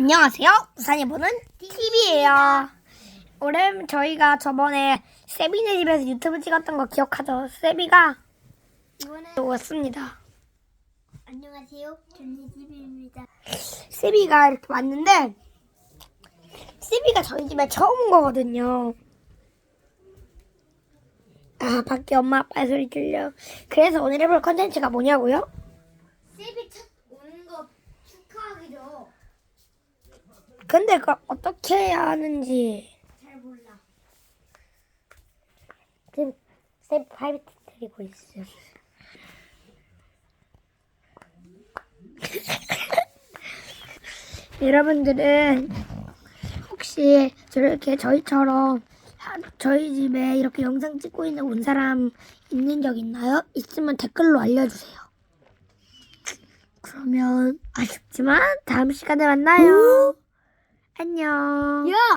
안녕하세요. 우산이 보는 TV예요. 올해 저희가 저번에 세비네 집에서 유튜브 찍었던 거 기억하죠? 세비가 이번에 왔습니다. 안녕하세요. 전리집입니다. 세비가 이렇게 왔는데 세비가 저희 집에 처음 온 거거든요. 아 밖에 엄마 아빠 소리 들려. 그래서 오늘 해볼 컨텐츠가 뭐냐고요? 세비 첫 오는 거 축하하기죠. 근데 그걸 어떻게 해야 하는지 잘 몰라. 지금 세비 파이브 드리고 있어요. 여러분들은 혹시 저렇게 저희처럼 하- 저희 집에 이렇게 영상 찍고 있는 온 사람 있는 적 있나요? 있으면 댓글로 알려주세요. 그러면 아쉽지만 다음 시간에 만나요. 안녕. 야!